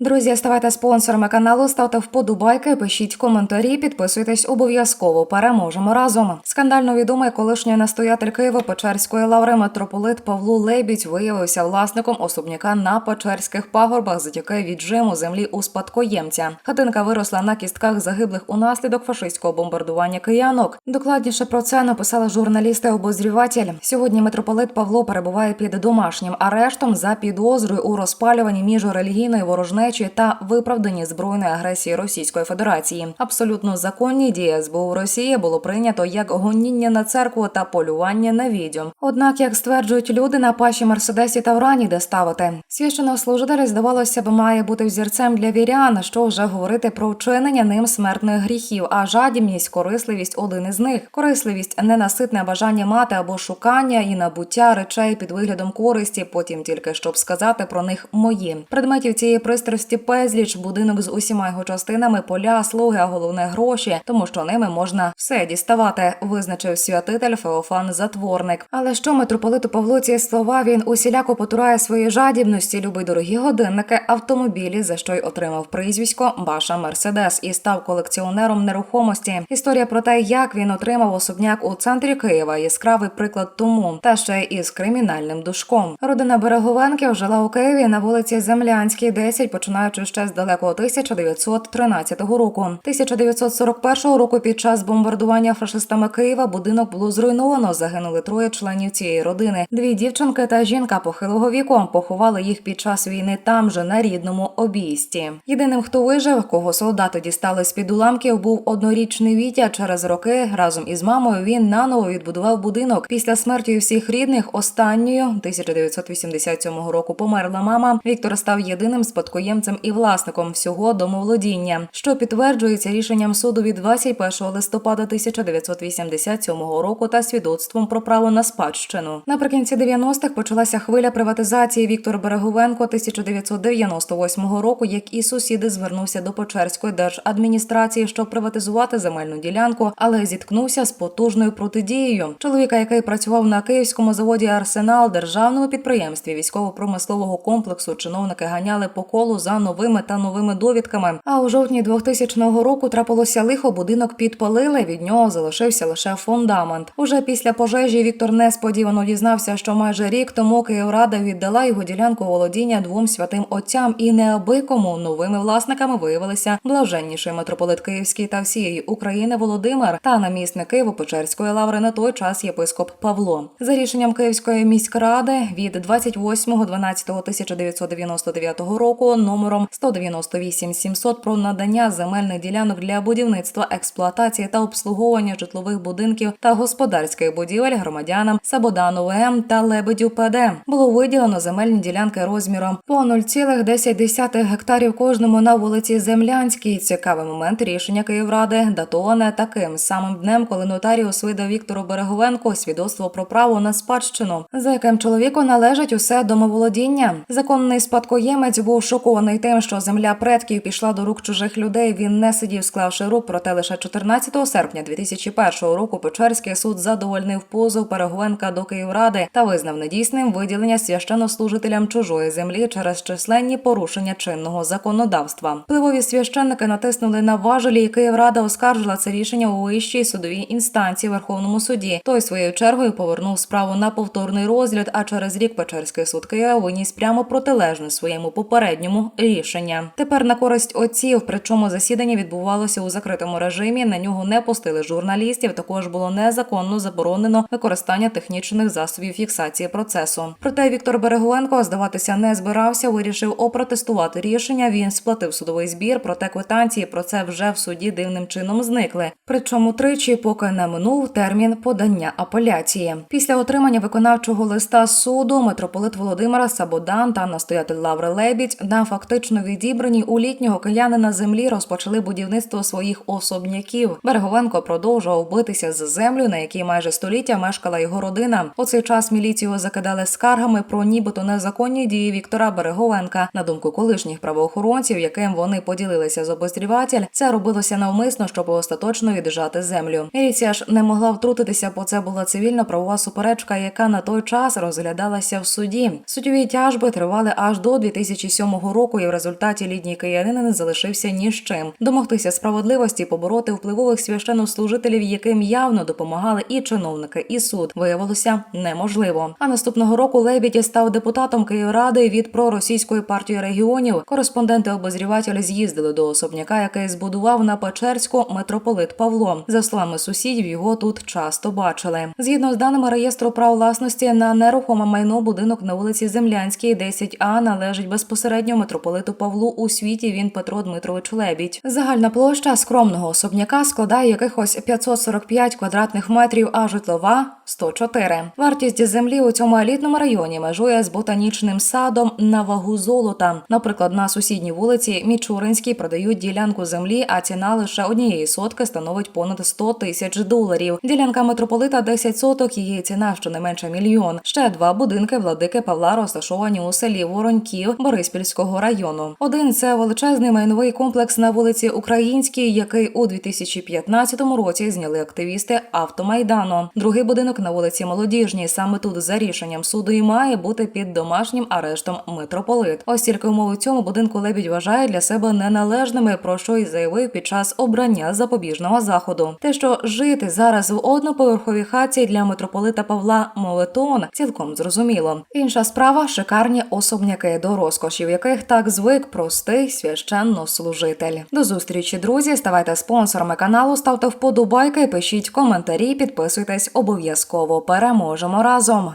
Друзі, ставайте спонсорами каналу, ставте вподобайки, пишіть коментарі, підписуйтесь обов'язково. Переможемо разом. Скандально відомий колишній настоятель Києво-Печерської лаври митрополит Павло Лебідь виявився власником особняка на Печерських пагорбах завдяки віджиму землі у спадкоємця. Хатинка виросла на кістках загиблих унаслідок фашистського бомбардування киянок. Докладніше про це написали журналісти обозріватель. Сьогодні митрополит Павло перебуває під домашнім арештом за підозрою у розпалюванні міжрелігійної ворожнечі та виправданні збройної агресії Російської Федерації. Абсолютно законні дії СБУ Росії було прийнято як гоніння на церкву та полювання на відьом. Однак, як стверджують люди, на паші Мерседесі та Врані де ставити. Священнослужитель, здавалося б, має бути взірцем для вірян, що вже говорити про вчинення ним смертних гріхів, а жадібність, корисливість один із них. Корисливість ненаситне бажання мати або шукання і набуття речей під виглядом користі, потім тільки щоб сказати про них мої. Предметів цієї пристрасті безліч, будинок з усіма його частинами, поля, слуги, а головне гроші, тому що ними можна все діставати, визначив святитель Феофан Затворник. Але що митрополиту Павлу ці слова він усіляко потурає своїй жадібності, любить дорогі годинники, автомобілі, за що й отримав прізвисько Баша Мерседес і став колекціонером нерухомості. Історія про те, як він отримав особняк у центрі Києва, яскравий приклад тому, та ще й із кримінальним душком. Родина Береговенків жила у Києві на вулиці Землянській, 10, починаючи ще з далекого 1913 року. 1941 року під час бомбардування фашистами Києва будинок було зруйновано. Загинули троє членів цієї родини. Дві дівчинки та жінка похилого віку поховали їх під час війни там же на рідному обійсті. Єдиним, хто вижив, кого солдати дістали з під уламків, був однорічний Вітя. Через роки разом із мамою він наново відбудував будинок. Після смерті всіх рідних останньою 1987 року померла мама. Віктор став єдиним спадкоємцем і власником всього домоволодіння, що підтверджується рішенням суду від 21 листопада 1987 року та свідоцтвом про право на спадщину. Наприкінці 90-х почалася хвиля приватизації. Віктор Береговенко 1998 року, як і сусіди, звернувся до Печерської держадміністрації, щоб приватизувати земельну ділянку, але зіткнувся з потужною протидією. Чоловіка, який працював на київському заводі Арсенал, державному підприємстві військово-промислового комплексу, чиновники ганяли по колу за новими та новими довідками. А у жовтні 2000 року трапилося лихо, будинок підпалили. Від нього залишився лише фундамент. Уже після пожежі Віктор несподівано дізнався, що майже рік тому Київрада віддала його ділянку володіння двом святим отцям, і неабикому новими власниками виявилися блаженніший митрополит Київський та всієї України Володимир та намісник Києво-Печерської лаври на той час єпископ Павло. За рішенням Київської міськради від 28.12.1999 року номером 198 700 про надання земельних ділянок для будівництва, експлуатації та обслуговування житлових будинків та господарських будівель громадянам Сабодану М та Лебедю ПД було виділено земельні ділянки розміром по 0,10 гектарів кожному на вулиці Землянській. Цікавий момент рішення Київради датоване таким самим днем, коли нотаріус видав Віктору Береговенку свідоцтво про право на спадщину, за яким чоловіку належить усе домоволодіння. Законний спадкоємець був шокований тим, що земля предків пішла до рук чужих людей. Він не сидів, склавши рук, проте лише 14 серпня 2001 року Печерський суд задовольнив позов Береговенка до Київради та визнав недійсним виділення священнослужителям чужої землі через численні порушення чинного законодавства. Впливові священники натиснули на важелі, і Київрада оскаржила це рішення у вищій судовій інстанції Верховному суді. Той своєю чергою повернув справу на повторний розгляд. А через рік Печерський суд Києва виніс прямо протилежне своєму попередньому рішення. Тепер на користь отців, причому засідання відбувалося у закритому режимі. На нього не пустили журналістів. Також було незаконно заборонено використання технічних засобів фіксації процесу. Проте Віктор Берегуенко здаватися не збирався. Вирішив опротестувати рішення. Він сплатив судовий збір. Проте квитанції про це вже в суді дивним чином зникли. Причому тричі, поки не минув термін подання апеляції. Після отримання виконавчого листа суду митрополит Володимира Сабодан та настоятель Лаври Лебідь на фактично відібраній у літнього киянина землі розпочали будівництво своїх особняків. Береговенко продовжував битися з землю, на якій майже століття мешкала його родина. У цей час міліцію закидали скаргами про нібито незаконні дії Віктора Береговенка. На думку колишніх правоохоронців, яким вони поділилися з обозріватель, це робилося навмисно, щоб остаточно віджати землю. Міліція ж не могла втрутитися, бо це була цивільна правова суперечка, яка на той час розглядалася в суді. Судові тяжби тривали аж до 2007 року. Року, і в результаті літній киянин не залишився ні з чим. Домогтися справедливості, побороти впливових священнослужителів, яким явно допомагали і чиновники, і суд, виявилося неможливо. А наступного року Лебідь став депутатом Київради від проросійської партії регіонів. Кореспонденти обозрівателі з'їздили до особняка, який збудував на Печерську митрополит Павло. За словами сусідів, його тут часто бачили. Згідно з даними реєстру прав власності на нерухоме майно, будинок на вулиці Землянській, 10А, належить безпосередньо митрополиту Павлу. У світі він Петро Дмитрович Лебідь. Загальна площа скромного особняка складає якихось 545 квадратних метрів, а житлова 104. Вартість землі у цьому елітному районі межує з ботанічним садом на вагу золота. Наприклад, на сусідній вулиці Мічуринській продають ділянку землі, а ціна лише однієї сотки становить понад 100 тисяч доларів. Ділянка митрополита 10 соток, її ціна щонайменше мільйон. Ще два будинки владики Павла розташовані у селі Вороньків Бориспільського району. Один це величезний майновий комплекс на вулиці Українській, який у 2015 році зняли активісти автомайдану. Другий будинок на вулиці Молодіжній. Саме тут за рішенням суду і має бути під домашнім арештом митрополит. Ось тільки умови цьому будинку Лебідь вважає для себе неналежними, про що й заявив під час обрання запобіжного заходу. Те, що жити зараз в одноповерховій хаті для митрополита Павла Молитон, цілком зрозуміло. Інша справа шикарні особняки, до розкошів яких так звик простий священнослужитель. До зустрічі, друзі. Ставайте спонсорами каналу, ставте вподобайки, пишіть коментарі, підписуйтесь обов'язково. Переможемо разом.